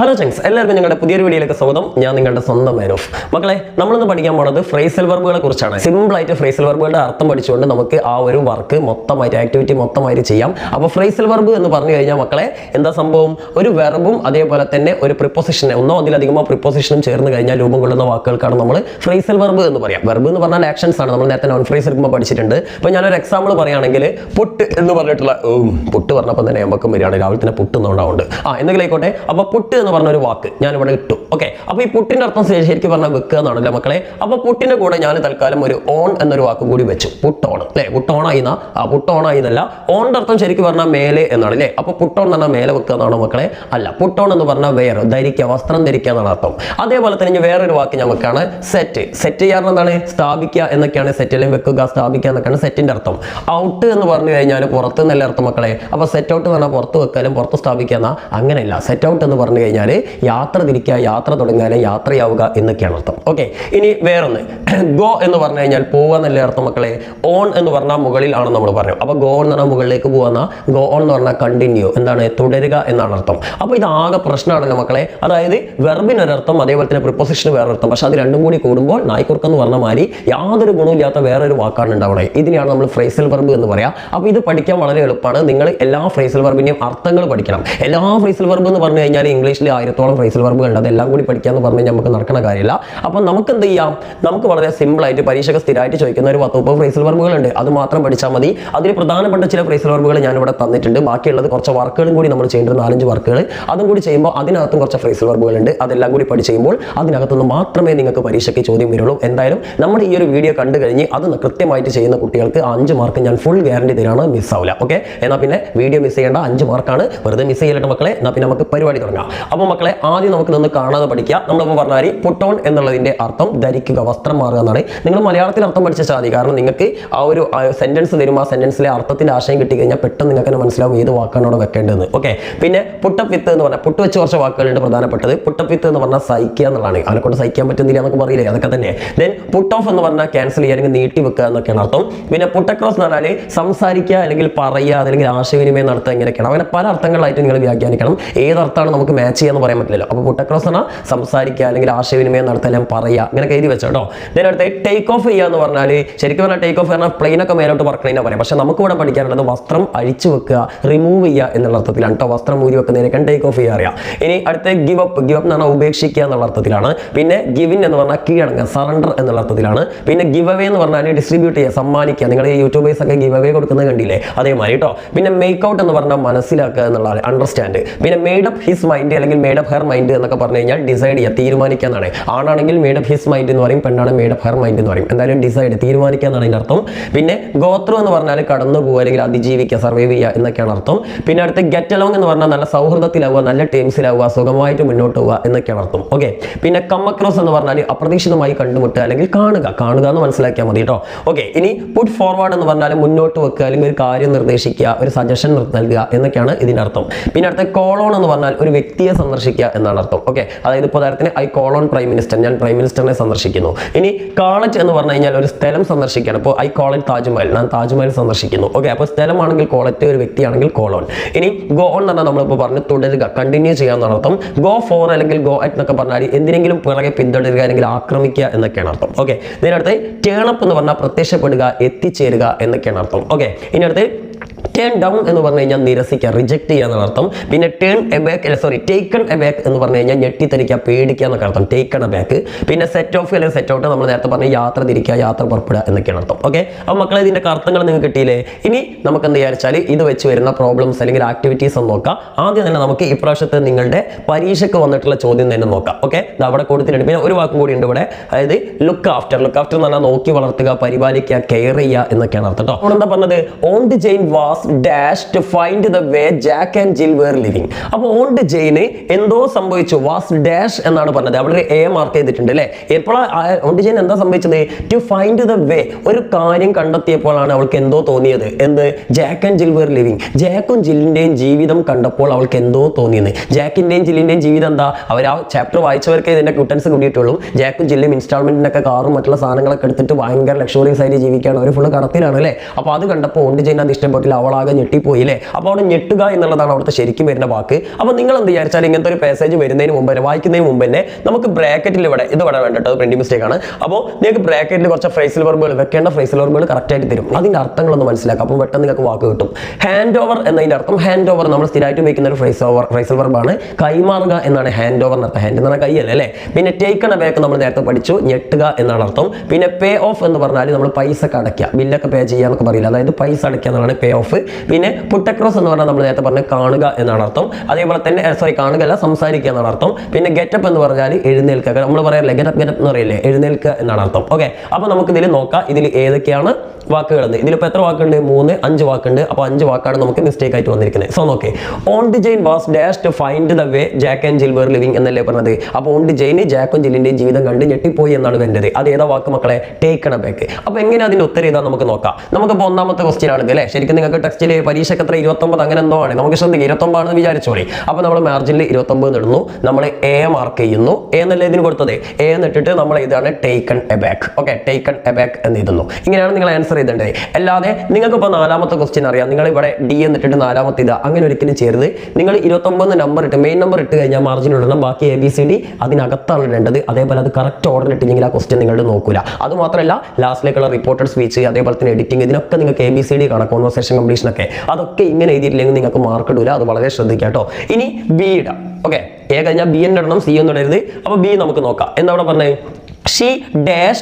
Hello ചങ്സ് എല്ലാവർക്കും ഞങ്ങളുടെ പുതിയൊരു വീഡിയോയിലേക്ക് സ്വാഗതം. ഞാൻ നിങ്ങളുടെ സ്വന്തം മേനോഫ് മക്കളെ നമ്മളിന്ന് പഠിക്കാൻ പോണത് ഫ്രേസൽ വർബുകളെ കുറിച്ചാണ്. സിമ്പിൾ ആയിട്ട് ഫ്രേസൽ വർബുകളുടെ അർത്ഥം പഠിച്ചുകൊണ്ട് നമുക്ക് ആ ഒരു വർക്ക് മൊത്തമായിട്ട് ആക്ടിവിറ്റി മൊത്തമായിട്ട് ചെയ്യാം. അപ്പോൾ ഫ്രേസൽ വർബ് എന്ന് പറഞ്ഞു കഴിഞ്ഞാൽ മക്കളെ എന്താ സംഭവം? ഒരു വെർബും അതേപോലെ തന്നെ ഒരു പ്രിപ്പോസിഷൻ ഒന്നോ അതിലധികമോ പ്രിപ്പോസിഷനും ചേർന്ന് കഴിഞ്ഞാൽ രൂപം കൊള്ളുന്ന വാക്കുകൾക്കാണ് നമ്മൾ ഫ്രേസൽ വർബ് എന്ന് പറയാം. വെർബ് എന്ന് പറഞ്ഞാൽ ആക്ഷൻസ് ആണ്. നമ്മൾ നേരത്തെ നോൺ ഫ്രേസ് എടുക്കുമ്പോൾ പഠിച്ചിട്ടുണ്ട്. അപ്പോൾ ഞാനൊരു എക്സാമ്പിൾ പറയുകയാണെങ്കിൽ പുട്ട് എന്ന് പറഞ്ഞിട്ടുള്ള പുട്ട് പറഞ്ഞപ്പോൾ തന്നെ നമുക്ക് വരികയാണ്. രാവിലെ തന്നെ പുട്ട് എന്നുണ്ടാവുണ്ട് ആ എന്തെങ്കിലും ആയിക്കോട്ടെ. അപ്പോൾ പുട്ട് എന്ന് പറഞ്ഞ ഒരു വാക്ക് ഞാൻ ഇവിടെ ഇട്ടു. ഓക്കെ അപ്പോൾ ഈ പുട്ടിന്റെ അർത്ഥം ശരി- ശരിക്കും പറഞ്ഞാൽ വെക്കുക എന്നാണല്ലേ മക്കളെ? അപ്പോൾ പുട്ടിന്റെ കൂടെ ഞാൻ തൽക്കാലം ഒരു ഓൺ എന്നൊരു വാക്കും കൂടി വെച്ചു. പുട്ടോൺ അല്ലേ? പുട്ടോണായി പുട്ടോണായി എന്നല്ല ഓണിന്റെ അർത്ഥം ശരിക്കും പറഞ്ഞാൽ മേലെ എന്നാണ് അല്ലേ അപ്പോൾ പുട്ടോൺ എന്ന് പറഞ്ഞാൽ മേലെ വെക്കുക എന്നാണോ മക്കളെ? അല്ല പുട്ടോൺ എന്ന് പറഞ്ഞാൽ വേറെ ധരിക്കുക വസ്ത്രം ധരിക്കുക എന്നാണ് അർത്ഥം. അതേപോലെ തന്നെ വേറൊരു വാക്ക് ഞാൻ വെക്കാണ് സെറ്റ് സെറ്റ് ചെയ്യാറ് എന്താണ്? സ്ഥാപിക്കുക എന്നൊക്കെയാണ് സെറ്റ് അല്ലെങ്കിൽ വെക്കുക സ്ഥാപിക്കുക എന്നൊക്കെയാണ് സെറ്റിന്റെ അർത്ഥം. ഔട്ട് എന്ന് പറഞ്ഞു കഴിഞ്ഞാൽ പുറത്ത് എന്നല്ല അർത്ഥം മക്കളെ? അപ്പോൾ സെറ്റ് ഔട്ട് എന്ന് പറഞ്ഞാൽ പുറത്ത് വെക്കാനും പുറത്ത് സ്ഥാപിക്കുക എന്നാൽ അങ്ങനെയല്ല. സെറ്റ് ഔട്ട് എന്ന് പറഞ്ഞു യാത്ര തിരിക്കുക യാത്ര തുടങ്ങാൻ യാത്രയാവുക എന്നൊക്കെയാണ് അർത്ഥം. ഓക്കെ ഇനി വേറൊന്ന്. ഗോ എന്ന് പറഞ്ഞു കഴിഞ്ഞാൽ പോവുക എന്നല്ലേ അർത്ഥം മക്കളെ? ഓൺ എന്ന് പറഞ്ഞാൽ മുകളിലാണ് നമ്മൾ പറഞ്ഞു. അപ്പോൾ ഗോ എന്ന് പറഞ്ഞാൽ മുകളിലേക്ക് പോകുന്ന ഗോ ഓൺ എന്ന് പറഞ്ഞാൽ കണ്ടിന്യൂ എന്താണ്? തുടരുക എന്നാണ് അർത്ഥം. അപ്പോൾ ഇത് ആകെ പ്രശ്നമാണല്ലോ മക്കളെ. അതായത് വെർബിന് ഒരർത്ഥം അതേപോലെ തന്നെ പ്രിപ്പോസിഷന് വേറൊരർത്ഥം. പക്ഷേ അത് രണ്ടും കൂടി കൂടുമ്പോൾ നായ്ക്കുർക്ക് എന്ന് പറഞ്ഞ മാതിരി യാതൊരു ഗുണമില്ലാത്ത വേറൊരു വാക്കാണ് ഉണ്ടാവണേ. ഇതിനെയാണ് നമ്മൾ ഫ്രേസൽ വെർബ് എന്ന് പറയാം. അപ്പോൾ ഇത് പഠിക്കാൻ വളരെ എളുപ്പമാണ്. നിങ്ങൾ എല്ലാ ഫ്രേസൽ വെർബിന്റെയും അർത്ഥങ്ങൾ പഠിക്കണം. എല്ലാ ഫ്രേസൽ വെർബ് എന്ന് പറഞ്ഞു കഴിഞ്ഞാൽ ഇംഗ്ലീഷിൽ ആയിരത്തോളം ഫ്രേസൽ വെർബുകൾ ഉണ്ട് അതെല്ലാം കൂടി പഠിക്കാന്ന് പറഞ്ഞു നമുക്ക് നടക്കുന്ന കാര്യമില്ല അപ്പം നമുക്ക് എന്ത് ചെയ്യാം? നമുക്ക് വളരെ സിമ്പിൾ ആയിട്ട് പരീക്ഷയ്ക്ക് സ്ഥിരമായിട്ട് ചോദിക്കുന്ന ഒരു പത്ത് മുപ്പത് ഫ്രേസൽ വെർബുകളുണ്ട് അത് മാത്രം പഠിച്ചാൽ മതി. അതിൽ പ്രധാനപ്പെട്ട ചില ഫ്രൈസൽ വർബുകൾ ഞാനിവിടെ തന്നിട്ടുണ്ട്. ബാക്കിയുള്ളത് കുറച്ച് വർക്കുകളും കൂടി നമ്മൾ ചെയ്യേണ്ടത് നാലഞ്ച് വർക്കുകൾ അതും കൂടി ചെയ്യുമ്പോൾ അതിനകത്തും കുറച്ച് ഫ്രേസൽ വർബുകളുണ്ട് അതെല്ലാം കൂടി പഠിച്ച് ചെയ്യുമ്പോൾ അതിനകത്തുനിന്ന് മാത്രമേ നിങ്ങൾക്ക് പരീക്ഷയ്ക്ക് ചോദ്യം വരുള്ളൂ. എന്തായാലും നമ്മുടെ ഈ ഒരു വീഡിയോ കണ്ടു കഴിഞ്ഞ് അത് കൃത്യമായിട്ട് ചെയ്യുന്ന കുട്ടികൾക്ക് അഞ്ച് മാർക്ക് ഞാൻ ഫുൾ ഗ്യാരണ്ടി തരാണ്. മിസ്സാവില്ല ഓക്കെ എന്നാൽ പിന്നെ വീഡിയോ മിസ് ചെയ്യേണ്ട അഞ്ച് മാർക്കാണ് വെറുതെ മിസ് ചെയ്യലട്ടെ മക്കളെ എന്നാൽ പിന്നെ നമുക്ക് പരിപാടി തുടങ്ങാം. അപ്പോൾ മക്കളെ ആദ്യം നമുക്ക് നിന്ന് കാണാതെ പഠിക്കുക. നമ്മളിപ്പോൾ പറഞ്ഞാൽ പുട്ടോൺ എന്നുള്ളതിന്റെ അർത്ഥം ധരിക്കുക വസ്ത്രം മാറുക എന്നാണ്. നിങ്ങൾ മലയാളത്തിൽ അർത്ഥം പഠിച്ചാൽ മതി കാരണം നിങ്ങൾക്ക് ആ ഒരു സെന്റൻസ് തരും ആ സെന്റൻസിലെ അർത്ഥത്തിന്റെ ആശയം കിട്ടി കഴിഞ്ഞാൽ പെട്ടെന്ന് നിങ്ങൾക്ക് തന്നെ മനസ്സിലാവും ഏത് വാക്കാണ് അവിടെ വെക്കേണ്ടതെന്ന്. ഓക്കെ പിന്നെ പുട്ടപ്പ് വിത്ത് എന്ന് പറഞ്ഞാൽ പുട്ട് വെച്ച് കുറച്ച് വാക്കുകളുണ്ട് പ്രധാനപ്പെട്ടത്. പുട്ടപ്പ് വിത്ത് എന്ന് പറഞ്ഞാൽ സഹിക്കുക എന്നുള്ളതാണ്. അവനെ കൊണ്ട് സഹിക്കാൻ പറ്റുന്നില്ല എന്നൊക്കെ പറയില്ലേ? അതൊക്കെ തന്നെ. ദെൻ പുട്ട് ഓഫ് എന്ന് പറഞ്ഞാൽ ക്യാൻസൽ ചെയ്യുക അല്ലെങ്കിൽ നീട്ടി വെക്കുക എന്നൊക്കെയാണ് അർത്ഥം. പിന്നെ പുട്ടക്രോസ് എന്ന് പറഞ്ഞാൽ സംസാരിക്കുക അല്ലെങ്കിൽ പറയുക അല്ലെങ്കിൽ ആശയവിനിമയം നടത്തുക എങ്ങനെയൊക്കെയാണ് അങ്ങനെ പല അർത്ഥങ്ങളായിട്ട് നിങ്ങൾ വ്യാഖ്യാനിക്കണം. ഏത് അർത്ഥമാണ് നമുക്ക് മാച്ച് ചെയ്യാന്ന് പറയാൻ പറ്റില്ലല്ലോ. അപ്പോൾ കുട്ടക്രോസ് എന്നാൽ സംസാരിക്കുക അല്ലെങ്കിൽ ആശയവിനിമയം നടത്തുക പറയുക. അങ്ങനെ എഴുതി വെച്ചോ കേട്ടോ അടുത്ത ടേക്ക് ഓഫ് ചെയ്യുക എന്ന് പറഞ്ഞാൽ ശരിക്കും പറഞ്ഞാൽ ടേക്ക് ഓഫ് പറഞ്ഞാൽ പ്ലെയിൻ ഒക്കെ മേലോട്ട് പറക്കണേനെ പറയാം. പക്ഷേ നമുക്ക് ഇവിടെ പഠിക്കാനുള്ളത് വസ്ത്രം അഴിച്ചു വെക്കുക റിമൂവ് ചെയ്യുക എന്നുള്ള അർത്ഥത്തിലാണ് കേട്ടോ. വസ്ത്രം ഊരി വെക്കുന്നതിനേക്കാൾ ടേക്ക് ഓഫ് ചെയ്യുക അറിയാം ഇനി അടുത്ത ഗിവ് അപ്പ് ഗിവ് അപ്പ് എന്ന് പറഞ്ഞാൽ ഉപേക്ഷിക്കുക എന്നുള്ള അർത്ഥത്തിലാണ്. പിന്നെ ഗിവിൻ എന്ന് പറഞ്ഞാൽ കീഴടങ്ങുക സറണ്ടർ എന്നുള്ള അർത്ഥത്തിലാണ്. പിന്നെ ഗിവ് അവേ എന്ന് പറഞ്ഞാൽ ഡിസ്ട്രിബ്യൂട്ട് ചെയ്യുക സമ്മാനിക്കുക. നിങ്ങൾ യൂട്യൂബേഴ്സ് ഒക്കെ ഗിവ് അവേ കൊടുക്കുന്നത് കണ്ടില്ലേ? അതേമാതിരി കേട്ടോ. പിന്നെ മേക്ക് ഔട്ട് എന്ന് പറഞ്ഞാൽ മനസ്സിലാക്കുക എന്നുള്ളതാണ് അണ്ടർസ്റ്റാൻഡ് പിന്നെ മെയ്ഡ് അപ്പ് ഹിസ് മൈൻഡ് അല്ലെങ്കിൽ മേഡ് അപ്പ് ഹെർ മൈൻഡ് എന്നൊക്കെ പറഞ്ഞു കഴിഞ്ഞാൽ ഡിസൈഡ് ചെയ്യുക തീരുമാനിക്കുക എന്നാണ്. ആണാണെങ്കിൽ മേഡ് അപ്പ് ഹിസ് മൈൻഡ് എന്ന് പറയും പെണ്ണാണ് മേഡ് അപ്പ് ഹെർ മൈൻഡ് എന്ന് പറയും. എന്തായാലും ഡിസൈഡ് തീരുമാനിക്കുക എന്നാണ് അതിന്റെ അർത്ഥം. പിന്നെ ഗോത്രം എന്ന് പറഞ്ഞാൽ കടന്നു പോകുക അല്ലെങ്കിൽ അതിജീവിക്കുക സർവൈവ് ചെയ്യുക എന്നൊക്കെയാണ് അർത്ഥം. പിന്നെ അടുത്ത് ഗെറ്റ് അലോങ് എന്ന് പറഞ്ഞാൽ നല്ല സൗഹൃദത്തിലാവുക നല്ല ടീംസിലാവുക സുഖമായിട്ട് മുന്നോട്ട് പോവുക എന്നൊക്കെയാണ് അർത്ഥം. ഓക്കെ പിന്നെ കമ്മക്രോസ് എന്ന് പറഞ്ഞാൽ അപ്രതീക്ഷിതമായി കണ്ടുമുട്ടുക അല്ലെങ്കിൽ കാണുക. കാണുക എന്ന് മനസ്സിലാക്കിയാൽ മതി കേട്ടോ. ഓക്കെ ഇനി പുട്ട് ഫോർവേഡ് എന്ന് പറഞ്ഞാൽ മുന്നോട്ട് വെക്കുക അല്ലെങ്കിൽ ഒരു കാര്യം നിർദ്ദേശിക്കുക ഒരു സജഷൻ നൽകുക എന്നൊക്കെയാണ് ഇതിന്റെ അർത്ഥം. പിന്നെ അടുത്ത കോളോൺ എന്ന് പറഞ്ഞാൽ ഒരു വ്യക്തിയെ സന്ദർശിക്കുക എന്നാണ് അർത്ഥം. ഓക്കെ അതായത് ഇപ്പോൾ ഉദാഹരണത്തിന് I call on prime minister ഞാൻ പ്രൈം മിനിസ്റ്ററിനെ സന്ദർശിക്കുന്നു. ഇനി കോളേജ് എന്ന് പറഞ്ഞു കഴിഞ്ഞാൽ ഒരു സ്ഥലം സന്ദർശിക്കുകയാണ്. അപ്പോൾ ഐ കോളേജ് താജ്മഹൽ ഞാൻ താജ്മഹൽ സന്ദർശിക്കുന്നു. ഓക്കെ അപ്പോൾ സ്ഥലമാണെങ്കിൽ കോളറ്റ് ഒരു വ്യക്തിയാണെങ്കിൽ കോളോൺ ഇനി ഗോ ഓൺ എന്ന് പറഞ്ഞാൽ നമ്മളിപ്പോൾ പറഞ്ഞു തുടരുക കണ്ടിന്യൂ ചെയ്യാന്നാണ് അർത്ഥം. ഗോ ഫോർ അല്ലെങ്കിൽ ഗോ അറ്റ് എന്നൊക്കെ പറഞ്ഞാൽ എന്തിനെങ്കിലും പിറകെ പിന്തുടരുക അല്ലെങ്കിൽ ആക്രമിക്കുക എന്നൊക്കെയാണ് അർത്ഥം. ഓക്കെ ഇതിനടുത്ത് ടേണപ്പ് എന്ന് പറഞ്ഞാൽ പ്രത്യക്ഷപ്പെടുക എത്തിച്ചേരുക എന്നൊക്കെയാണ് അർത്ഥം. ഓക്കെ ഇനി അടുത്ത് ടേൺ ഡൗൺ എന്ന് പറഞ്ഞു കഴിഞ്ഞാൽ നിരസിക്കുക റിജക്ട് ചെയ്യുക എന്നുള്ള അർത്ഥം. പിന്നെ turn aback sorry taken back എന്ന് പറഞ്ഞു കഴിഞ്ഞാൽ ഞെട്ടിത്തെറിക്കുക പേടിക്കുക എന്നൊക്കെ അർത്ഥം. ടേക്കൺ ബാക്ക് പിന്നെ സെറ്റ് ഓഫ് അല്ലെങ്കിൽ സെറ്റ് ഔട്ട് നമ്മൾ നേരത്തെ പറഞ്ഞ യാത്ര തിരിക്കുക യാത്ര പുറപ്പെടുക എന്നൊക്കെയാണ് അർത്ഥം. ഓക്കെ അപ്പോൾ മക്കളെ ഇതിന്റെ അർത്ഥങ്ങൾ നിങ്ങൾക്ക് കിട്ടിയില്ലേ? ഇനി നമുക്ക് എന്ത് വിചാരിച്ചാൽ ഇത് വെച്ച് വരുന്ന പ്രോബ്ലംസ് അല്ലെങ്കിൽ ആക്ടിവിറ്റീസ് ഒന്ന് നോക്കാം. ആദ്യം തന്നെ നമുക്ക് ഇപ്രാവശ്യത്തെ നിങ്ങളുടെ പരീക്ഷയ്ക്ക് വന്നിട്ടുള്ള ചോദ്യം തന്നെ നോക്കാം. ഓക്കെ അവിടെ കൊടുത്തിട്ടുണ്ട്. പിന്നെ ഒരു വാക്കും കൂടി ഉണ്ട് ഇവിടെ. അതായത് ലുക്ക് ആഫ്റ്റർ ലുക്ക് ആഫ്റ്റർ എന്ന് പറഞ്ഞാൽ നോക്കി വളർത്തുക പരിപാലിക്കുക കെയർ ചെയ്യുക എന്നൊക്കെയാണ് അർത്ഥം കേട്ടോ എന്താ പറഞ്ഞത്? On the Jane was dash to find the way Jack and Jill were living അപ്പോൾ ഓൾഡ് ജെയിന് എന്തോ സംഭവിച്ചു? വാസ് ഡാഷ് എന്നാണ് പറഞ്ഞത്. അവിടെ എ മാർക്ക് ചെയ്തിട്ടുണ്ട് അല്ലേ? എപ്പോഴാണ് ഓൾഡ് ജെയിൻ എന്താ സംഭവിച്ചത്? ടു ഫൈൻഡ് ദ വേ ഒരു കാര്യം കണ്ടെത്തിയപ്പോഴാണ് അവൾക്ക് എന്തോ തോന്നിയത്. എന്ത്? Jack and Jill were living ജാക്കും ജില്ലിന്റെയും ജീവിതം കണ്ടപ്പോൾ അവൾക്ക് എന്തോ തോന്നിയത്. ജാക്കിന്റെയും ജില്ലിന്റെയും ജീവിതം എന്താ? അവർ ആ ചാപ്റ്റർ വായിച്ചവർക്ക് ഇതിന്റെ കുട്ടൻസ് കൂടിയിട്ടുള്ളൂ. ജാക്കും ജില്ലും ഇൻസ്റ്റാൾമെന്റിനൊക്കെ കാറും മറ്റുള്ള സാധനങ്ങളൊക്കെ എടുത്തിട്ട് ഭയങ്കര ലക്ഷറീസ് ആയിട്ട് ജീവിക്കുകയാണ്. അവർ ഫുള്ള് കടത്തിലാണ് അല്ലേ? അപ്പോൾ അത് കണ്ടപ്പോൾ ഓണ്ട് ജെയിൻ അത് ഇഷ്ടപ്പെട്ടില്ല. അവളാകെ ഞെട്ടിപ്പോയി അല്ലേ അപ്പോൾ അവിടെ ഞെട്ടുക എന്നുള്ളതാണ് അവിടുത്തെ ശരിക്കും വരുന്ന വാക്ക്. അപ്പോൾ നിങ്ങൾ എന്ത് വിചാരിച്ചാൽ ഇങ്ങനത്തെ ഒരു പാസേജ് വരുന്നതിന് മുമ്പ് തന്നെ വായിക്കുന്നതിന് മുമ്പ് തന്നെ നമുക്ക് ബ്രാക്കറ്റിൽ ഇവിടെ ഇത് ഇവിടെ വേണ്ടത് പ്രിന്റിംഗ് മിസ്റ്റേക്ക് ആണ്. അപ്പോൾ നിങ്ങൾക്ക് ബ്രാക്കറ്റിൽ കുറച്ച് ഫ്രൈസൽ വർബുകൾ വെക്കേണ്ട ഫ്രൈസൽ വർബുകൾ കറക്റ്റായിട്ട് തരും. അതിന്റെ അർത്ഥങ്ങളൊന്ന് മനസ്സിലാക്കാം അപ്പോൾ പെട്ടെന്ന് നിങ്ങൾക്ക് വാക്ക് കിട്ടും. ഹാൻഡ് ഓവർ എന്നതിന്റെ അർത്ഥം ഹാൻഡ് ഓവർ നമ്മൾ സ്ഥിരമായിട്ട് ഉപയോഗിക്കുന്ന ഒരു ഫ്രൈസ് ഓവർ ഫ്രൈസൽ വർബാണ് കൈമാറുക എന്നാണ് ഹാൻഡ് ഓവർ എന്നർത്ഥം. ഹാൻഡ് എന്ന് പറഞ്ഞാൽ കൈയല്ലേ അല്ലേ പിന്നെ ടേക്കൺ ബാക്ക് നമ്മൾ നേരത്തെ പഠിച്ചു. ഞെട്ടുക എന്നാണ് അർത്ഥം. പിന്നെ പേ ഓഫ് എന്ന് പറഞ്ഞാൽ നമ്മൾ പൈസ ഒക്കെ അടയ്ക്കുക ബില്ലൊക്കെ പേ ചെയ്യുക എന്നൊക്കെ പറയില്ല? അതായത് പൈസ അടയ്ക്കുക എന്നാണ് പേ ഓഫ് പിന്നെ പുട്ടക്രോസ് എന്ന് പറഞ്ഞാൽ നമ്മൾ നേരത്തെ പറഞ്ഞ കാണുക എന്നാണ് അർത്ഥം. അതേപോലെ തന്നെ സോറി കാണുക അല്ല സംസാരിക്കുക എന്നാണ് അർത്ഥം. പിന്നെ ഗെറ്റപ്പ് എന്ന് പറഞ്ഞാൽ എഴുന്നേൽക്കുക. നമ്മൾ പറയാറില്ലേ ഗെറ്റപ്പ് ഗെറ്റപ്പ് എന്ന് പറയില്ലേ എഴുന്നേൽക്കുക എന്നാണ് അർത്ഥം. ഓക്കെ അപ്പോൾ നമുക്ക് ഇതിൽ നോക്കാം. ഇതിൽ ഏതൊക്കെയാണ് വാക്കുകൾ ഇതിലിപ്പോൾ എത്ര വാക്കുണ്ട്? മൂന്ന് അഞ്ച് വാക്കുണ്ട്. അപ്പോൾ അഞ്ച് വാക്കാണ് നമുക്ക് മിസ്റ്റേക്ക് ആയിട്ട് വന്നിരിക്കുന്നത്. സോ നോക്കേ. On the Jane was dash to find the way Jack and Jill were living എന്നല്ലേ പറഞ്ഞത്? അപ്പോൾ ഓൺ ദി ജെയിൻ ജാക്കും ജില്ലിന്റെയും ജീവിതം കണ്ട് ഞെട്ടിപ്പോയി എന്നാണ് വേണ്ടത്. അത് ഏതാ വാക്ക് മക്കളെ? ടേക്കണ ബാക്ക് അപ്പോൾ എങ്ങനെ അതിന്റെ ഉത്തരം ഏതാ നമുക്ക് നോക്കാം. നമുക്കിപ്പോൾ ഒന്നാമത്തെ ക്വസ്റ്റ്യൻ ആണ് അല്ലേ? ശരിക്കും നിങ്ങൾക്ക് ടെക്സ്റ്റിൽ പരീക്ഷയ്ക്ക് എത്ര? ഇരുപത്തൊമ്പത് അങ്ങനെ എന്തോ ആണ്. നമുക്ക് ശ്രദ്ധിക്കുക ഇരുപത്തൊമ്പതാണെന്ന് വിചാരിച്ചോളി അപ്പോൾ നമ്മൾ മാർജിനിൽ ഇരുപത്തൊമ്പത് ഇടുന്നു. നമ്മൾ എ മാർക്ക് ചെയ്യുന്നു. എ എന്നല്ലേ ഇതിന് കൊടുത്തത്? എ എന്നിട്ടിട്ട് നമ്മൾ ഇതാണ് taken a back okay taken a back എന്ന് എഴുതുന്നു. ഇങ്ങനെയാണ് നിങ്ങൾ ആൻസർ ചെയ്തേണ്ടത് അല്ലാതെ നിങ്ങൾക്ക് ഇപ്പോൾ നാലാമത്തെ ക്വസ്റ്റ്യൻ അറിയാം. നിങ്ങൾ ഇവിടെ ഡി എന്നിട്ടിട്ട് നാലാമത്തെ ഇതാ അങ്ങനെ ഒരിക്കലും ചേരുത് നിങ്ങൾ ഇരുപത്തൊമ്പത് നമ്പർ ഇട്ട് മെയിൻ നമ്പർ ഇട്ട് കഴിഞ്ഞാൽ മാർജിൻ ഇടണം. ബാക്കി എ ബി സി ഡി അതിനകത്താണ് ഇടേണ്ടത്. അതേപോലെ അത് കറക്റ്റ് ഓർഡർ ഇട്ടില്ലെങ്കിൽ ആ ക്വസ്റ്റ്യൻ നിങ്ങളുടെ നോക്കൂല. അത് മാത്രമല്ല ലാസ്റ്റിലേക്കുള്ള റിപ്പോർട്ടഡ് സ്പീച്ച് അതേപോലെ തന്നെ എഡിറ്റിംഗ് ഇതിനൊക്കെ നിങ്ങൾക്ക് എ ബി സി ഡി കാണാം. കോൺവെർസേഷൻ കംപ്ലീഷൻ ഒക്കെ. അതൊക്കെ ഇങ്ങനെ എഴുതിയിട്ടില്ലെങ്കിൽ നിങ്ങൾക്ക് മാർക്ക് ഇടൂല. അത് വളരെ ശ്രദ്ധിക്കാം കേട്ടോ. ഇനി ബി ഇടാം. ഓക്കെ എ കഴിഞ്ഞാൽ ബി എന്റെ ഇടണം സി എന്ന് ഇടരുത്. അപ്പോൾ ബി നമുക്ക് നോക്കാം. എന്താ അവിടെ പറഞ്ഞത്? She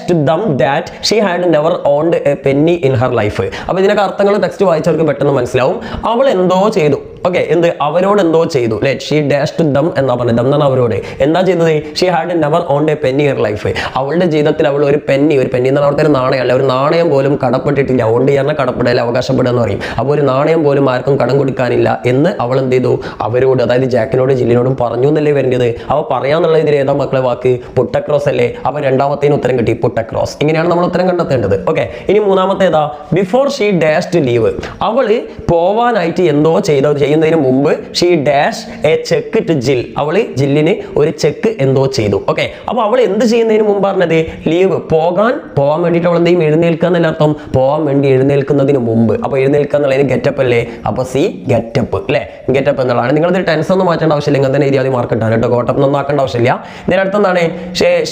to them that she had never owned a penny in her life അപ്പോൾ ഇതിനൊക്കെ അർത്ഥങ്ങൾ ടെക്സ്റ്റ് വായിച്ചവർക്ക് പെട്ടെന്ന് മനസ്സിലാവും. അവൾ എന്തോ ചെയ്തു. ഓക്കെ എന്ത്? അവരോട് എന്തോ ചെയ്തു. Let she dash to them എന്നാ പറഞ്ഞത്. ദം എന്നാണ് അവരോട്. എന്താ ചെയ്തത്? She had never own a penny in life അവളുടെ ജീവിതത്തിൽ അവൾ ഒരു പെന്നി ഒരു പെന്നി എന്നാണ് അവിടുത്തെ ഒരു നാണയമല്ല ഒരു നാണയം പോലും കടപ്പെട്ടിട്ടില്ല. ഓണ്ട് ചെയ്യാൻ കടപ്പെടൽ അവകാശപ്പെടുക എന്ന് പറയും. അപ്പോൾ ഒരു നാണയം പോലും ആർക്കും കടം കൊടുക്കാനില്ല എന്ന് അവൾ എന്ത് ചെയ്തു? അവരോട് അതായത് ജാക്കിനോട് ജില്ലിനോടും പറഞ്ഞു എന്നല്ലേ വരേണ്ടത്? അവ പറയാന്നുള്ള ഇതിൽ ഏതാ മക്കളെ വാക്ക്? പുട്ടക്രോസ് അല്ലേ? അപ്പൊ രണ്ടാമത്തേന് ഉത്തരം കിട്ടി പുട്ടക്രോസ് ഇങ്ങനെയാണ് നമ്മൾ ഉത്തരം കണ്ടെത്തേണ്ടത്. ഓക്കെ ഇനി മൂന്നാമത്തേതാ. Before she dash to leave അവൾ പോവാനായിട്ട് എന്തോ ചെയ്ത ചെയ്യുന്നതിന് മുമ്പ് she dash a check to Jill അവൾ ജില്ലിന് ഒരു ചെക്ക് എന്തോ ചെയ്തു. ഓക്കെ അപ്പൊ അവൾ എന്ത് ചെയ്യുന്നതിന് മുമ്പ് പറഞ്ഞത്? ലീവ് പോകാൻ പോകാൻ വേണ്ടിയിട്ട് അവൾ എന്തെങ്കിലും എഴുന്നേൽക്കുക എന്നല്ല അർത്ഥം. പോകാൻ വേണ്ടി എഴുന്നേൽക്കുന്നതിന് മുമ്പ്. അപ്പൊ എഴുന്നേൽക്കുക എന്നുള്ളതിന് ഗെറ്റപ്പ് അല്ലേ? അപ്പൊ സി ഗെറ്റപ്പ് അല്ലേ? ഗെറ്റപ്പ് എന്നുള്ളതാണ്. നിങ്ങൾ ഇത് ടെൻസ് ഒന്നും മാറ്റേണ്ട ആവശ്യമില്ല. ഇങ്ങനെ തന്നെ എഴുതിയാൽ മാർക്ക് ഇട്ടാണ് കേട്ടോ. കോട്ടപ്പ് ഒന്നും ആക്കേണ്ട ആവശ്യമില്ല. ഇതിന്റെ അടുത്ത് എന്താണ്?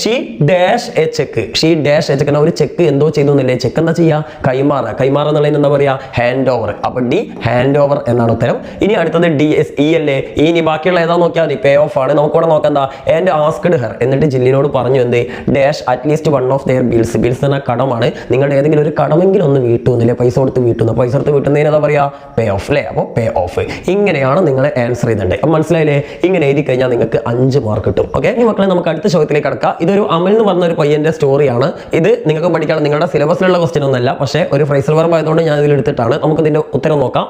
She dash a check she dash a check ഒരു ചെക്ക് എന്തോ ചെയ്തു എന്നല്ലേ? ചെക്ക് എന്താ ചെയ്യുക? കൈമാറ കൈമാറ എന്നുള്ളതിന് എന്താ പറയാ ഹാൻഡ് ഓവർ അപ്പൊ ഡി ഹാൻഡ് ഓവർ എന്നാണ് ഉത്തരം. ഇനി അടുത്തത് ഡി എസ് ഇ അല്ലേ ഇനി ബാക്കിയുള്ള ഏതാ നോക്കിയാൽ മതി? പേ ഓഫ് ആണ്. നമുക്കിവിടെ നോക്കാം എന്താ ആൻഡ് ആസ്ക്ഡ് ഹെർ എന്നിട്ട് ജില്ലിനോട് പറഞ്ഞു എന്ത്? Dash at least one of their bills bills എന്ന കടമാണ്. നിങ്ങളുടെ ഏതെങ്കിലും ഒരു കടമെങ്കിലും ഒന്ന് വീട്ടുന്നില്ലേ പൈസ കൊടുത്ത് വീട്ടുന്നു പൈസ കൊടുത്ത് വീട്ടുന്നതിന് എന്താ പറയാ? പേ ഓഫ് അല്ലേ അപ്പോൾ പേ ഓഫ് ഇങ്ങനെയാണ് നിങ്ങൾ ആൻസർ ചെയ്തിട്ടുണ്ട്. അപ്പം മനസ്സിലായില്ലേ? ഇങ്ങനെ എഴുതി കഴിഞ്ഞാൽ നിങ്ങൾക്ക് അഞ്ച് മാർക്ക് കിട്ടും. ഓക്കെ ഈ മക്കളെ നമുക്ക് അടുത്ത ചോദ്യത്തിലേക്ക് കടക്കാം. ഇതൊരു അമൽ എന്ന് പറഞ്ഞ ഒരു പയ്യന്റെ സ്റ്റോറിയാണ് ഇത് നിങ്ങൾക്ക് പഠിക്കാൻ നിങ്ങളുടെ സിലബസിലുള്ള ക്വസ്റ്റ്യൻ ഒന്നല്ല. പക്ഷേ ഒരു ഫ്രൈസൽ വർബ് ആയതുകൊണ്ട് ഞാൻ ഇതിൽ എടുത്തിട്ടാണ്. നമുക്ക് ഇതിന്റെ ഉത്തരം നോക്കാം.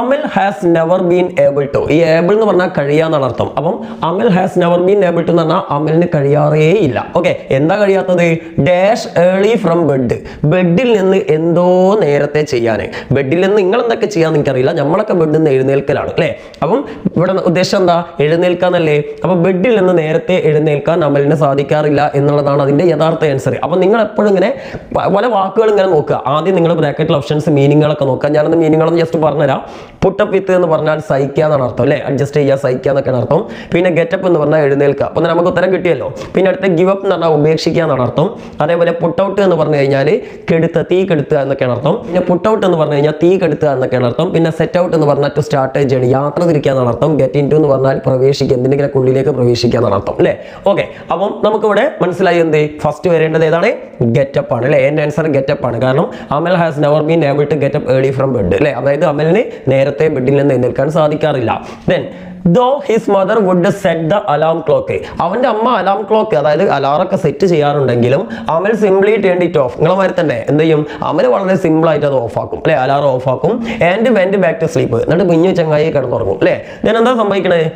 Amal has never been able to ഈ ഏബിൾ എന്ന് പറഞ്ഞാൽ കഴിയാന്നാണ് അർത്ഥം. അപ്പം Amal has never been able to എന്ന് പറഞ്ഞാൽ അമലിന് കഴിയാറേ ഇല്ല. ഓക്കെ എന്താ കഴിയാത്തത്? ഡാഷ് ഏർലി ഫ്രം ബെഡ് ബെഡിൽ നിന്ന് എന്തോ നേരത്തെ ചെയ്യാൻ ബെഡിൽ നിന്ന് നിങ്ങൾ എന്തൊക്കെ ചെയ്യാന്ന് എനിക്കറിയില്ല. നമ്മളൊക്കെ ബെഡിൽ നിന്ന് എഴുന്നേൽക്കലാണ് അല്ലേ? അപ്പം ഇവിടെ ഉദ്ദേശം എന്താ? എഴുന്നേൽക്കാന്നല്ലേ. അപ്പൊ ബെഡിൽ നിന്ന് നേരത്തെ എഴുന്നേൽക്കാൻ അമലിന് സാധിക്കാറില്ല എന്നുള്ളതാണ് അതിന്റെ യഥാർത്ഥ ആൻസർ അപ്പൊ നിങ്ങൾ എപ്പോഴും ഇങ്ങനെ പല വാക്കുകൾ ഇങ്ങനെ നോക്കുക. ആദ്യം നിങ്ങൾ ബ്രാക്കറ്റിൽ ഓപ്ഷൻസ് മീനിങ്ങുകളൊക്കെ നോക്കുക. ഞാനത് മീനിങ്ങുകളൊന്നും ജസ്റ്റ് പറഞ്ഞുതരാം. പുട്ടപ്പ് വിത്ത് എന്ന് പറഞ്ഞാൽ സഹിക്കുക എന്നാണ് അർത്ഥം അല്ലേ? അഡ്ജസ്റ്റ് ചെയ്യുക സഹിക്കുക എന്നൊക്കെയാണ് അർത്ഥം. പിന്നെ ഗെറ്റപ്പ് എന്ന് പറഞ്ഞാൽ എഴുന്നേൽക്കുക. അപ്പോൾ നമുക്ക് ഉത്തരം കിട്ടിയല്ലോ. പിന്നെ അടുത്ത ഗിവ് അപ്പ് എന്ന് പറഞ്ഞാൽ ഉപേക്ഷിക്കുക എന്നാണ് അർത്ഥം. അതേപോലെ പുട്ട് ഔട്ട് എന്ന് പറഞ്ഞു കഴിഞ്ഞാൽ കെടുത്തുക തീ കെടുത്തുക എന്നൊക്കെയാണ് അർത്ഥം. പിന്നെ പുട്ട് ഔട്ട് എന്ന് പറഞ്ഞു കഴിഞ്ഞാൽ തീ കെടുത്തുക എന്നൊക്കെയാണ് അർത്ഥം. പിന്നെ സെറ്റ് ഔട്ട് എന്ന് പറഞ്ഞാൽ ടു സ്റ്റാർട്ട് ജേണി യാത്ര തിരിക്കുക എന്നാണ് അർത്ഥം. ഗെറ്റ് ഇൻ ടു എന്ന് പറഞ്ഞാൽ പ്രവേശിക്കുക എന്തിനെങ്കിലും ഉള്ളിലേക്ക് പ്രവേശിക്കുക എന്നാണ് അർത്ഥം അല്ലേ? ഓക്കെ അപ്പം നമുക്കിവിടെ മനസ്സിലായി എന്ത്? ഫസ്റ്റ് വരേണ്ടത് ഏതാണ്? ഗെറ്റപ്പ് ആണ് അല്ലേ? എന്റെ ആൻസർ ഗെറ്റപ്പ് ആണ്. കാരണം Amal has never been able to get up early from bed അല്ലേ? അതായത് അമലിന് നേരത്തെ ബെഡിൽ നിന്ന് എഴുന്നേൽക്കാൻ സാധിക്കാറില്ല. Then though his mother would set the alarm clock അവന്റെ അമ്മ അലാം ക്ലോക്ക് അതായത് അലാറൊക്കെ set ചെയ്യാറുണ്ടെങ്കിലും Amal simply turn it off നിങ്ങളെ മാതിരി തന്നെ എന്ത് ചെയ്യും? അമൽ വളരെ സിമ്പിൾ ആയിട്ട് അത് ഓഫ് ആക്കും. അല്ലെ? അലാറം ഓഫ് ആക്കും. And went back to sleep എന്നിട്ട് കുഞ്ഞു ചങ്ങായി കിടന്നുറങ്ങും. അല്ലേ? ഞാൻ എന്താ സംഭവിക്കണേ?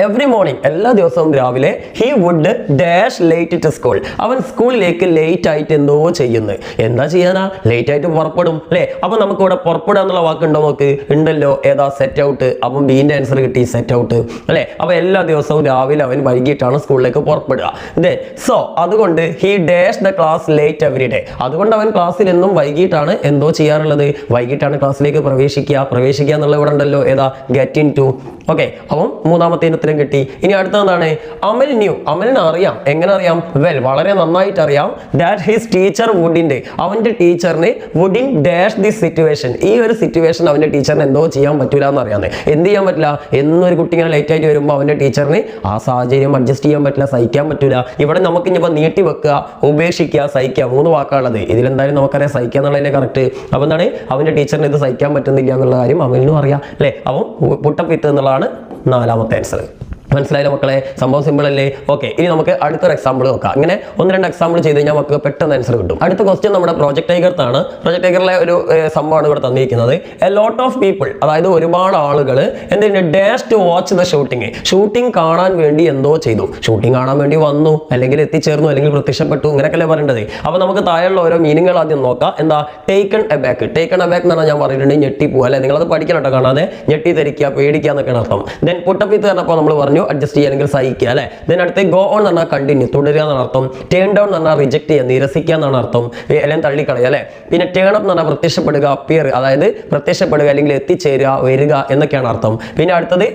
എവറി മോർണിംഗ് എല്ലാ ദിവസവും രാവിലെ he would dash late to school അവൻ സ്കൂളിലേക്ക് ലേറ്റ് ആയിട്ട് എന്തോ ചെയ്യുന്നു. എന്താ ചെയ്യാനാ? ലേറ്റ് ആയിട്ട് പുറപ്പെടും അല്ലേ? അപ്പൊ നമുക്ക് ഇവിടെ പുറപ്പെടുക എന്നുള്ള വാക്കുണ്ടോ നോക്ക്? ഉണ്ടല്ലോ. ഏതാ? സെറ്റ് ഔട്ട് അപ്പം ബീന്റെ ആൻസർ കിട്ടി സെറ്റ് ഔട്ട് അല്ലേ? അപ്പൊ എല്ലാ ദിവസവും രാവിലെ അവൻ വൈകിട്ടാണ് സ്കൂളിലേക്ക് പുറപ്പെടുക. ദേ സോ അതുകൊണ്ട് he dash the class late every day അതുകൊണ്ട് അവൻ ക്ലാസ്സിൽ എന്നും വൈകിട്ടാണ് എന്തോ ചെയ്യാറുള്ളത്. വൈകിട്ടാണ് ക്ലാസ്സിലേക്ക് പ്രവേശിക്കുക. പ്രവേശിക്കുക എന്നുള്ള ഇവിടെ ഉണ്ടല്ലോ. ഏതാ? ഗെറ്റ് ഇൻ ടു ഓക്കെ അപ്പം മൂന്നാമത്തെ ഉത്തരം കിട്ടി. ഇനി അടുത്തതാണ് അമൽ ന്യൂ അമലിന് അറിയാം. എങ്ങനെ അറിയാം? വെൽ വളരെ നന്നായിട്ട് അറിയാം ദാറ്റ് ഹിസ് ടീച്ചർ വുഡിന്റെ അവന്റെ ടീച്ചറിന് വുഡിൻ ഡാഷ് ദിസ് സിറ്റുവേഷൻ ഈ ഒരു സിറ്റുവേഷൻ അവന്റെ ടീച്ചറിന് എന്തോ ചെയ്യാൻ പറ്റൂല എന്ന് അറിയാം എന്ത് ചെയ്യാൻ പറ്റില്ല? എന്നൊരു കുട്ടി ഇങ്ങനെ ലേറ്റ് ആയിട്ട് വരുമ്പോൾ അവന്റെ ടീച്ചറിന് ആ സാഹചര്യം അഡ്ജസ്റ്റ് ചെയ്യാൻ പറ്റില്ല സഹിക്കാൻ പറ്റില്ല ഇവിടെ നമുക്ക് ഇനിയിപ്പോൾ നീട്ടി വെക്കുക ഉപേക്ഷിക്കുക സഹിക്കുക മൂന്ന് വാക്കാണുള്ളത്. ഇതിലെന്തായാലും നമുക്കറിയാം സഹിക്കുക എന്നുള്ളതിനെ കറക്റ്റ് അപ്പോൾ എന്താണ്? അവന്റെ ടീച്ചറിന് ഇത് സഹിക്കാൻ പറ്റുന്നില്ല എന്നുള്ള കാര്യം അമലിനും അറിയാം. അല്ലേ? അവൻ പുട്ടപ്പിത്ത് എന്നുള്ളതാണ് നാലാമത്തെ ആൻസർ മനസ്സിലായില്ല മക്കളെ? സംഭവം സിമ്പിൾ അല്ലേ? ഓക്കെ ഇനി നമുക്ക് അടുത്തൊരു എക്സാമ്പിൾ നോക്കാം. ഇങ്ങനെ ഒന്ന് രണ്ട് എക്സാമ്പിൾ ചെയ്ത് കഴിഞ്ഞാൽ നമുക്ക് പെട്ടെന്ന് ആൻസർ കിട്ടും. അടുത്ത ക്വസ്റ്റ്യൻ നമ്മുടെ പ്രോജക്ട് ടൈഗർത്താണ് പ്രോജക്ട് ടൈഗറിലെ ഒരു സംഭവമാണ് ഇവിടെ തന്നിരിക്കുന്നത്. എ ലോട്ട് ഓഫ് പീപ്പിൾ അതായത് ഒരുപാട് ആളുകൾ എന്തിനു dash to watch the shooting shooting കാണാൻ വേണ്ടി എന്തോ ചെയ്തു. ഷൂട്ടിംഗ് കാണാൻ വേണ്ടി വന്നു അല്ലെങ്കിൽ എത്തിച്ചേർന്നു അല്ലെങ്കിൽ പ്രത്യക്ഷപ്പെട്ടു ഇങ്ങനെയൊക്കെയല്ലേ പറയേണ്ടത്. അപ്പോൾ നമുക്ക് താഴെയുള്ള ഓരോ മീനിങ്ങൾ ആദ്യം നോക്കാം. എന്താ? Taken a back taken a back പറഞ്ഞാൽ ഞാൻ പറഞ്ഞിട്ടുണ്ട് ഞെട്ടിപ്പോ അല്ലെ? നിങ്ങളത് പഠിക്കണം കേട്ടോ കാണാതെ. ഞെട്ടി ധരിക്കുക പേടിക്കുക എന്നൊക്കെയാണ് അർത്ഥം. ദെൻ പുട്ടപ്പിത്ത് പറഞ്ഞപ്പോൾ നമ്മൾ പറഞ്ഞു അഡ്ജസ്റ്റ് ചെയ്യുക അല്ലെങ്കിൽ സഹിക്കുക അല്ലെ? ദെൻ അടുത്ത് ഗോ ഓൺ എന്ന് പറഞ്ഞാൽ കണ്ടിന്യൂ തുടരുക എന്നാണ് അർത്ഥം. ടേൺ ഡൗൺ എന്ന് പറഞ്ഞാൽ റിജക്ട് ചെയ്യുക നിരസിക്കുക എന്നാണ് അർത്ഥം. എല്ലാം തള്ളിക്കളയുക അല്ലെ? പിന്നെ ടേൺ അപ്പ് എന്ന് പറഞ്ഞാൽ പ്രത്യക്ഷപ്പെടുക അപ്പിയർ അതായത് പ്രത്യക്ഷപ്പെടുക അല്ലെങ്കിൽ എത്തിച്ചേരുക വരിക എന്നൊക്കെയാണ് അർത്ഥം. പിന്നെ അടുത്തത്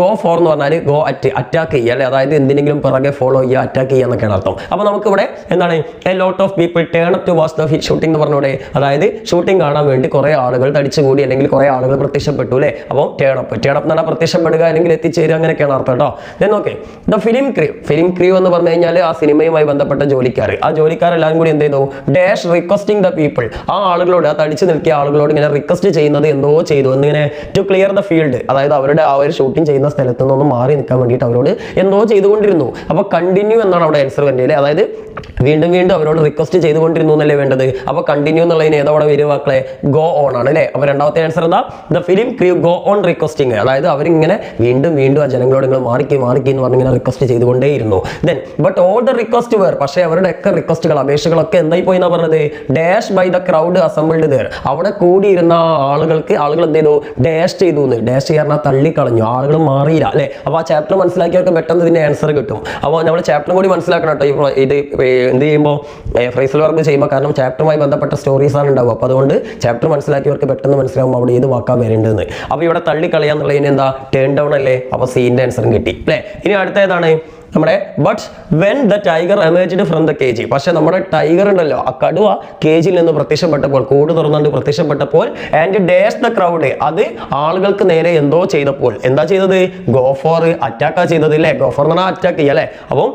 ഗോ ഫോർ എന്ന് പറഞ്ഞാൽ ഗോ അറ്റ് അറ്റാക്ക് ചെയ്യുക അല്ലെ? അതായത് എന്തിനെങ്കിലും പിറകെ ഫോളോ ചെയ്യുക അറ്റാക്ക് ചെയ്യുക എന്നൊക്കെയാണ് അർത്ഥം. അപ്പോൾ നമുക്കിവിടെ എന്താണ്? A lot of people turn up to was the shooting എന്ന് പറഞ്ഞൂടെ അതായത് ഷൂട്ടിംഗ് കാണാൻ വേണ്ടി കുറേ ആളുകൾ തടിച്ചുകൂടി അല്ലെങ്കിൽ കുറേ ആളുകൾ പ്രത്യക്ഷപ്പെട്ടു അല്ലേ? അപ്പോൾ ടേൺ അപ്പ് ടേൺ അപ്പ് എന്ന് പറഞ്ഞാൽ പ്രത്യക്ഷപ്പെടുക അല്ലെങ്കിൽ എത്തിച്ചേരുക അങ്ങനെയൊക്കെയാണ് അർത്ഥം. കേട്ടോ. Then okay the film crew film crew എന്ന് പറഞ്ഞു കഴിഞ്ഞാൽ ആ സിനിമയുമായി ബന്ധപ്പെട്ട ജോലിക്കാർ ആ ജോലിക്കാരെല്ലാം കൂടി എന്ത് ചെയ്തു? ഡാഷ് റിക്വസ്റ്റിംഗ് ദ പീപ്പിൾ ആ ആളുകളോട് ആ തടിച്ചു നിൽക്കിയ ആളുകളോട് ഇങ്ങനെ റിക്വസ്റ്റ് ചെയ്യുന്നത് എന്തോ ചെയ്തു. എന്നിങ്ങനെ ടു ക്ലിയർ ദ ഫീൽഡ് അതായത് അവരുടെ ആ ഒരു ഷൂട്ടിംഗ് ചെയ്യുന്ന സ്ഥലത്ത് നിന്നൊന്ന് മാറി നിൽക്കാൻ വേണ്ടിയിട്ട് അവരോട് എന്തോ ചെയ്തുകൊണ്ടിരുന്നു. അപ്പോൾ കണ്ടിന്യൂ എന്നാണ് അവിടെ ആൻസർ വേണ്ടത് അതായത് വീണ്ടും വീണ്ടും അവരോട് റിക്വസ്റ്റ് ചെയ്തുകൊണ്ടിരുന്നു എന്നല്ലേ വേണ്ടത്? അപ്പോൾ കണ്ടിന്യൂ എന്നുള്ളതിന് ഏതോടെ വരും മക്കളെ? ഗോ ഓൺ ആണ് അല്ലേ? അപ്പോൾ രണ്ടാമത്തെ ആൻസർ എന്താ? The film crew go on requesting അതായത് അവരിങ്ങനെ വീണ്ടും വീണ്ടും ആ ജനങ്ങളോട് നിങ്ങൾ മാറിക്കി മാറിക്കി എന്ന് പറഞ്ഞിങ്ങനെ request ചെയ്തുകൊണ്ടേയിരുന്നു. Then but all the request were പക്ഷേ അവരുടെ ഒക്കെ റിക്വസ്റ്റുകൾ അപേക്ഷകളൊക്കെ എന്തായി പോയി എന്നാ പറഞ്ഞത്? Dash by the crowd assembled there അവിടെ കൂടിയിരുന്ന ആളുകൾക്ക് ആളുകൾ എന്ത് ചെയ്തു? ഡാഷ് ചെയ്തു എന്ന്. ഡാഷ് ചെയ്യാൻ തള്ളിക്കളഞ്ഞു. ആളുകൾ മാറിയില്ല അല്ലേ? അപ്പോൾ ആ ചാപ്റ്റർ മനസ്സിലാക്കിയവർക്ക് പെട്ടെന്ന് ഇതിന്റെ ആൻസർ കിട്ടും. അപ്പോൾ നമ്മൾ ചാപ്റ്ററും കൂടി മനസ്സിലാക്കണം കേട്ടോ. ഈ ഇത് എന്ത് ചെയ്യുമ്പോൾ ഫ്രൈസൽ വർക്ക് ചെയ്യുമ്പോൾ കാരണം ചാപ്റ്ററുമായി ബന്ധപ്പെട്ട സ്റ്റോറീസ് ആണ് ഉണ്ടാവുക. അപ്പോൾ അതുകൊണ്ട് ചാപ്റ്റർ മനസ്സിലാക്കിയവർക്ക് പെട്ടെന്ന് മനസ്സിലാവും അവിടെ ഏത് വാക്കാൻ വരേണ്ടതെന്ന്. അപ്പോൾ ഇവിടെ തള്ളിക്കളയാന്നുള്ളതിന് എന്താ? ടേൺ ഡൗൺ അല്ലേ? അപ്പോൾ സീന്റെ ആൻസറും കിട്ടി. അല്ലേ? ഇനി അടുത്ത ഏതാണ് നമ്മുടെ but when the tiger emerged from the cage പക്ഷെ നമ്മുടെ ടൈഗർ ഉണ്ടല്ലോ ആ കടുവ കേജിൽ നിന്ന് പ്രത്യക്ഷപ്പെട്ടപ്പോൾ കൂട് തുറന്നുകൊണ്ട് പ്രത്യക്ഷപ്പെട്ടപ്പോൾ ആൻഡ് ഡേസ് ദ ക്രൗഡ് അത് ആളുകൾക്ക് നേരെ എന്തോ ചെയ്തപ്പോൾ. എന്താ ചെയ്തത്? ഗോഫോർ അറ്റാക്കാ ചെയ്തത് അല്ലേ? ഗോഫോർ എന്ന് പറഞ്ഞാൽ അറ്റാക്ക് ചെയ്യല്ലേ അപ്പം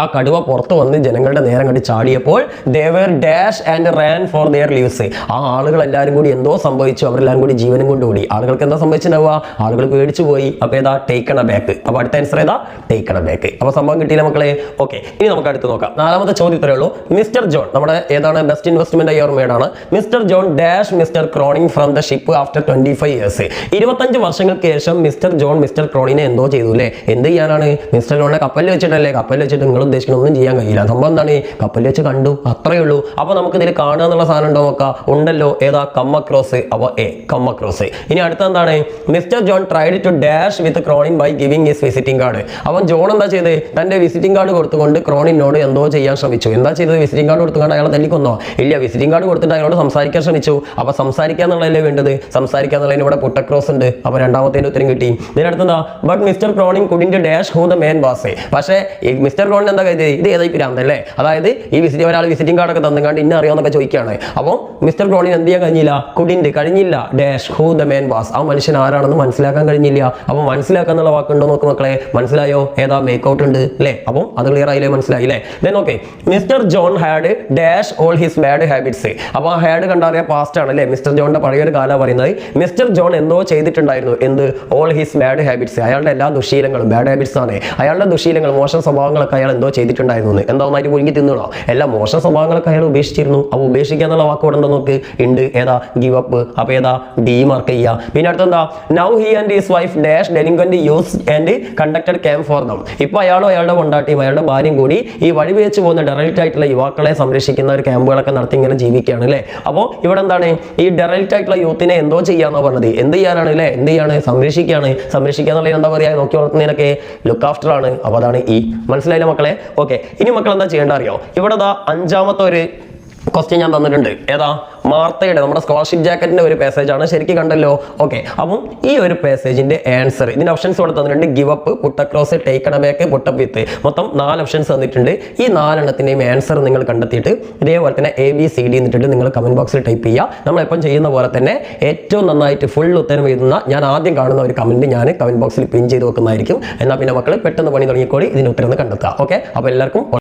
ആ കടുവ പുറത്ത് വന്ന് ജനങ്ങളുടെ നേരം കണ്ട് ചാടിയപ്പോൾ they were dash and ran for their lives ആ ആളുകൾ എല്ലാവരും കൂടി എന്തോ സംഭവിച്ചു. അവരെല്ലാവരും കൂടി ജീവനും കൊണ്ട് ഓടി. ആളുകൾക്ക് എന്താ സംഭവിച്ചിട്ടുണ്ടാവുക? ആളുകൾ പേടിച്ചു പോയി. അപ്പോൾ ഏതാ? ടേക്കണ ബാക്ക് അപ്പോൾ അടുത്ത ആൻസർ ഏതാ? ടേക്കണ ബാക്ക് അപ്പോൾ സംഭവം കിട്ടിയില്ല മക്കളെ? ഓക്കെ ഇനി നമുക്ക് അടുത്ത് നോക്കാം. നാലാമത്തെ ചോദ്യം ഇത്രയേ ഉള്ളൂ. മിസ്റ്റർ ജോൺ നമ്മുടെ ഏതാണ് best investment മേഡാണ് mister John dash mister Cronin from the ship after twenty five years ഇരുപത്തഞ്ച് വർഷങ്ങൾക്ക് ശേഷം മിസ്റ്റർ ജോൺ മിസ്റ്റർ ക്രോണിനെ എന്തോ ചെയ്തു അല്ലേ എന്ത് ചെയ്യാനാണ്? മിസ്റ്റർ ജോണിനെ കപ്പലിൽ വെച്ചിട്ടല്ലേ? കപ്പലിൽ വെച്ചിട്ട് നിങ്ങൾ ഉദ്ദേശിക്കുന്ന ഒന്നും ചെയ്യാൻ കഴിയില്ല. സംഭവം എന്താണ്? കപ്പലിൽ വെച്ച് കണ്ടു. അത്രയേ ഉള്ളൂ. അപ്പോൾ നമുക്ക് ഇതിൽ കാണുക എന്നുള്ള സാധനം ഉണ്ടോ നോക്കാം. ഉണ്ടല്ലോ. ഏതാ? Comma cross. അപ്പോൾ എ കമ്മ ക്രോസ്. ഇനി അടുത്ത എന്താണ്? Mister John tried to dash with Cronin by giving his visiting card അവൻ ജോൺ എന്താ ചെയ്ത്? തന്റെ വിസിറ്റിംഗ് കാർഡ് കൊടുത്തുകൊണ്ട് ക്രോണിനോട് എന്തോ ചെയ്യാൻ ശ്രമിച്ചു. എന്താ ചെയ്തത്? വിസിറ്റിംഗ് കാർഡ് കൊടുത്തുകൊണ്ട് അയാളെ തല്ലിക്കൊന്നോ? ഇല്ല. വിസിറ്റിംഗ് കാർഡ് കൊടുത്തിട്ട് അയാളോട് സംസാരിക്കാൻ ശ്രമിച്ചു. അപ്പോൾ സംസാരിക്കുക എന്നുള്ളതല്ലേ വേണ്ടത്? സംസാരിക്കുക എന്നുള്ളതിന് ഇവിടെ പുട്ടക്രോസ് ഉണ്ട്. അപ്പോൾ രണ്ടാമത്തേന്റെ ഉത്തരം കിട്ടി. ഇതിനടുത്ത് എന്താ but mister Cronin couldn't dash who the man was പക്ഷേ മിസ്റ്റർ ക്രോണിൻ എന്താ കരുതി ഇത് ഏതായി പിരാന്തല്ലേ അതായത് ഈ വിസിറ്റ് ഒരാൾ വിസിറ്റിംഗ് കാർഡൊക്കെ തന്നുകൊണ്ട് ഇന്ന അറിയാമെന്നൊക്കെ ചോദിക്കുകയാണ്. അപ്പോൾ മിസ്റ്റർ ക്രോണിൻ എന്ത് ചെയ്യാൻ കഴിഞ്ഞില്ല? കുടിന്റെ കഴിഞ്ഞില്ല. Dash who the man was ആ മനുഷ്യൻ ആരാണെന്ന് മനസ്സിലാക്കാൻ കഴിഞ്ഞില്ല. അപ്പോൾ മനസ്സിലാക്കുക എന്നുള്ള വാക്കുണ്ടോ നോക്ക് മക്കളെ. മനസ്സിലായോ? ഏതാ? മേക്കൗട്ട് ഉണ്ട്. അല്ലേ അപ്പോൾ അത് ക്ലിയർ ആയില്ലേ? മനസ്സിലായില്ലേ then okay mister John had dash all his bad habits അപ്പോൾ ആ ഹാഡ് കണ്ടറിയാൻ പാസ്റ്റ് ആണ് അല്ലേ മിസ്റ്റർ ജോണിന്റെ പഴയൊരു കാലം പറയുന്നത്. മിസ്റ്റർ ജോൺ എന്തോ ചെയ്തിട്ടുണ്ടായിരുന്നു. എന്ത്? ഓൾ ഹിസ് ബാഡ് ഹാബിറ്റ്സ് അയാളുടെ എല്ലാ ദുശീലങ്ങളും. ബാഡ് ഹാബിറ്റ്സ് ആണ്. അയാളുടെ ദുശീലങ്ങൾ മോശം സ്വഭാവങ്ങളൊക്കെ അയാൾ എന്ത് ചെയ്തിട്ടുണ്ടായിരുന്നു. എന്താ ഒന്നായിട്ട് തിന്നുകളോ തിന്നണോ? എല്ലാ മോശം സ്വഭാവങ്ങളൊക്കെ അയാൾ ഉപേക്ഷിച്ചിരുന്നു. അപ്പോൾ ഉപേക്ഷിക്കുക എന്നുള്ള വാക്ക് ഇവിടെ എന്താ നോക്ക്? ഉണ്ട്. ഏതാ? ഗിവ് അപ്പ് അപ്പോൾ ഏതാ? ഡി മാർക്ക് ചെയ്യുക. പിന്നെ അടുത്തെന്താ? Now he and his wife dash delinquent youths and conducted camp for them ഇപ്പോൾ അയാളും അയാളുടെ കൊണ്ടാട്ടിയും അയാളുടെ ഭാര്യയും കൂടി ഈ വഴി വെച്ച് പോകുന്ന ഡെറൈറ്റ് ആയിട്ടുള്ള യുവാക്കളെ സംരക്ഷിക്കുന്ന ഒരു ക്യാമ്പുകളൊക്കെ നടത്തി ഇങ്ങനെ ജീവിക്കുകയാണ് അല്ലേ? അപ്പോൾ ഇവിടെ എന്താണ്? ഈ ഡെറൈറ്റ് ആയിട്ടുള്ള യൂത്തിനെ എന്തോ ചെയ്യാന്നോ പറഞ്ഞത്. എന്ത് ചെയ്യാനാണ് അല്ലേ? എന്ത് ചെയ്യാണ്? സംരക്ഷിക്കുകയാണ്. സംരക്ഷിക്കുക എന്നുള്ളത് എന്താ പറയുക? നോക്കി വളർത്തുന്നതിനൊക്കെ ലുക്ക് ആഫ്റ്റർ ആണ്. അപ്പോൾ അതാണ് ഈ മനസ്സിലായില്ല മക്കളെ? ഓക്കെ. ഇനി മക്കൾ എന്താ ചെയ്യേണ്ട അറിയോ ഇവിടെ ദാ അഞ്ചാമത്തെ ഒരു ക്വസ്റ്റ്യൻ ഞാൻ തന്നിട്ടുണ്ട്. ഏതാ? മാർത്തയുടെ നമ്മുടെ സ്കോളർഷിപ്പ് ജാക്കറ്റിന്റെ ഒരു പാസേജ് ആണ്. ശരിക്കും കണ്ടല്ലോ? ഓക്കെ അപ്പം ഈ ഒരു പാസേജിന്റെ ആൻസർ ഇതിന്റെ ഓപ്ഷൻസ് ഇവിടെ തന്നിട്ടുണ്ട്. Give up put across taken aback put up with മൊത്തം നാല് ഓപ്ഷൻസ് തന്നിട്ടുണ്ട്. ഈ നാലെണ്ണത്തിന്റെയും ആൻസർ നിങ്ങൾ കണ്ടെത്തിയിട്ട് ഇതേപോലെ തന്നെ എ ബി സി ഡി എന്നിട്ട് നിങ്ങൾ കമന്റ് ബോക്സിൽ ടൈപ്പ് ചെയ്യുക. നമ്മൾ എപ്പം ചെയ്യുന്ന പോലെ തന്നെ ഏറ്റവും നന്നായിട്ട് ഫുൾ ഉത്തരം എഴുതുന്ന ഞാൻ ആദ്യം കാണുന്ന ഒരു കമന്റ് ഞാൻ കമന്റ് ബോക്സിൽ പിൻ ചെയ്ത് വെക്കുന്നതായിരിക്കും. എന്നാൽ പിന്നെ മക്കൾ പെട്ടെന്ന് പണി തുടങ്ങിക്കോളി ഇതിന് ഉത്തരം കണ്ടെത്തുക. ഓക്കെ അപ്പോൾ എല്ലാവർക്കും